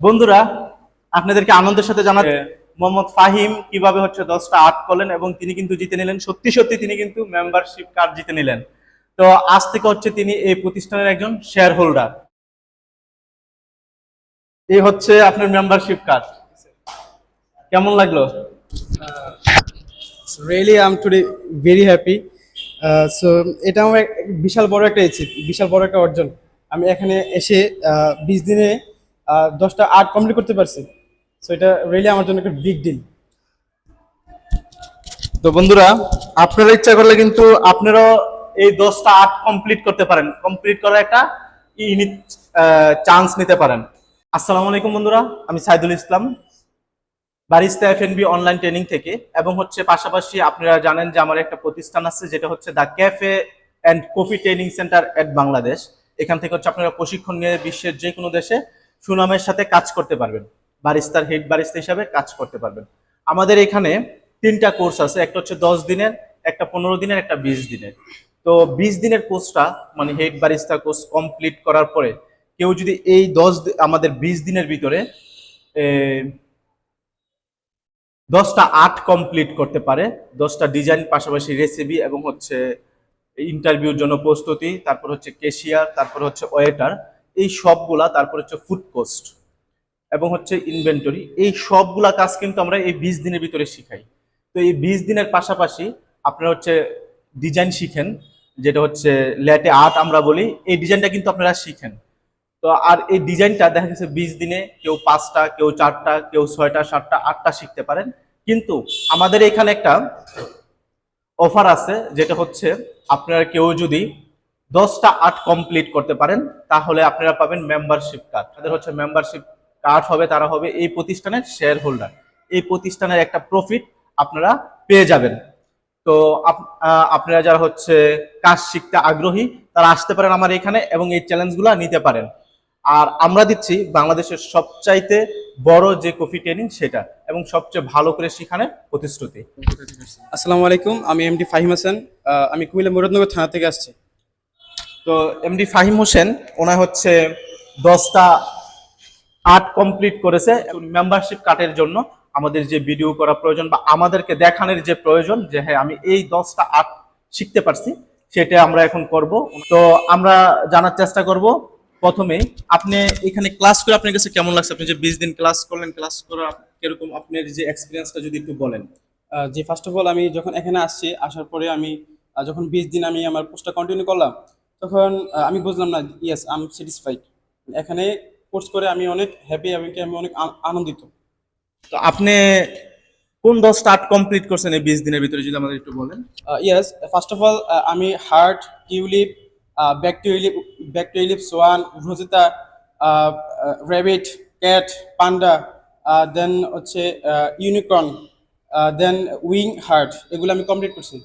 বন্ধুরা আপনাদেরকে আনন্দের সাথে জানাতে মোহাম্মদ ফাহিম কীভাবে হচ্ছে দশটা আট করলেন এবং তিনি কিন্তু জিতে নিলেন। সত্যি সত্যি তিনি কিন্তু মেম্বারশিপ কার্ড জিতে নিলেন। তো আজ থেকে হচ্ছে তিনি এই প্রতিষ্ঠানের একজন শেয়ার হোল্ডার এই হচ্ছে আপনার মেম্বারশিপ কার্ড কেমন লাগল? Really I am today very happy so Uh, এটা আমার এক- বিশাল বড় একটা বিশাল বড় একটা অর্জন। আমি এখানে এসে বিশ দিনে দশটা আর্ট কমপ্লিট করতে পারছি। সো এটা রিয়েলি আমার জন্য একটা বিগ ডিল তো বন্ধুরা, আপনারা ইচ্ছা করলে কিন্তু আপনারাও এই দশটা আর্ট কমপ্লিট করতে পারেন। কমপ্লিট করার একটা চান্স নিতে পারেন। আসসালামু আলাইকুম বন্ধুরা, আমি Saidul Islam, barista F and B online training থেকে। এবং হচ্ছে পাশাপাশি আপনারা জানেন যে আমার একটা প্রতিষ্ঠান আছে, যেটা হচ্ছে the cafe and coffee training centre at Bangladesh এখান থেকে হচ্ছে আপনারা প্রশিক্ষণ নিয়ে বিশ্বের যে কোনো দেশে সুনামের সাথে কাজ করতে পারবেন। বারিস্তার হেড বারিস্তা হিসাবে কাজ করতে পারবেন। আমাদের এখানে তিনটা কোর্স আছে, একটা হচ্ছে দশ দিনের, একটা পনেরো দিনের, একটা বিশ দিনের। তো বিশ দিনের কোর্সটা মানে হেড বারিস্তা কোর্স কমপ্লিট করার পরে কেউ যদি এই দশ আমাদের বিশ দিনের ভিতরে দশটা আর্ট কমপ্লিট করতে পারে, দশটা ডিজাইন পাশাপাশি রেসিপি এবং হচ্ছে ইন্টারভিউর জন্য প্রস্তুতি, তারপর হচ্ছে কেশিয়ার তারপর হচ্ছে ওয়েটার এই সবগুলা, তারপর হচ্ছে ফুড কোস্ট এবং হচ্ছে ইনভেন্টরি এই সবগুলা কাজ কিন্তু আমরা এই বিশ দিনের ভিতরে শিখাই। তো এই বিশ দিনের পাশাপাশি আপনারা হচ্ছে ডিজাইন শিখেন, যেটা হচ্ছে ল্যাটে আর্ট আমরা বলি, এই ডিজাইনটা কিন্তু আপনারা শিখেন। তো আর এই ডিজাইনটা দেখা গেছে বিশ দিনে কেউ পাঁচটা, কেউ চারটা, কেউ ছয়টা, সাতটা, আটটা শিখতে পারেন। কিন্তু আমাদের এখানে একটা অফার আছে, যেটা হচ্ছে আপনারা কেউ যদি দশটা আর্ট কমপ্লিট করতে পারেন, তাহলে আপনারা পাবেন মেম্বারশিপ কার্ড তাদের হচ্ছে মেম্বারশিপ কার্ড হবে, তারা হবে এই প্রতিষ্ঠানের শেয়ার হোল্ডার এই প্রতিষ্ঠানের একটা প্রফিট আপনারা পেয়ে যাবেন। তো আপনারা যারা হচ্ছে কাজ শিখতে আগ্রহী, তারা আসতে পারেন আমার এখানে এবং এই চ্যালেঞ্জগুলো নিতে পারেন। আর আমরা দিচ্ছি বাংলাদেশের সবচাইতে বড় যে কফি ট্রেনিং সেটা এবং সবচেয়ে ভালো করে শিখানোর প্রতিশ্রুতি। আসসালামু আলাইকুম, আমি এমডি ফাহিম হাসান। আমি কুমিল্লা মুরাদনগর থানা থেকে আসছি। তো এমডি ফাহিম হোসেন, ওনার হচ্ছে দশটা আর্ট কমপ্লিট করেছে মেম্বারশিপ কার্ডের জন্য আমাদের যে ভিডিও করা প্রয়োজন বা আমাদেরকে দেখানোর যে প্রয়োজন যে হ্যাঁ আমি এই দশটা আর্ট শিখতে পারছি, সেটা আমরা এখন করব। তো আমরা জানার চেষ্টা করব। প্রথমে আপনি এখানে ক্লাস করে আপনার কাছে কেমন লাগছে? আপনি যে বিশ দিন ক্লাস করলেন ক্লাস করা কীরকম আপনার যে এক্সপিরিয়েন্সটা যদি একটু বলেন। যে ফার্স্ট অফ অল আমি যখন এখানে আসছি, আসার পরে আমি যখন বিশ দিন আমি আমার কোর্সটা কন্টিনিউ করলাম তখন আমি বুঝলাম না ইয়েস আই এম স্যাটিসফাইড এখানে কোর্স করে আমি অনেক হ্যাপি এবং কি আমি অনেক আনন্দিত। তো আপনি কোন দশটা আর্ট কমপ্লিট করছেন এই বিশ দিনের ভিতরে যদি আমাদের একটু বলেন? ইয়েস ফার্স্ট অফ অল আমি heart tulip back tulip back tulip swan Rosita rabbit cat panda then হচ্ছে ইউনিকর্ন দেন উইং হার্ট এগুলো আমি কমপ্লিট করছি।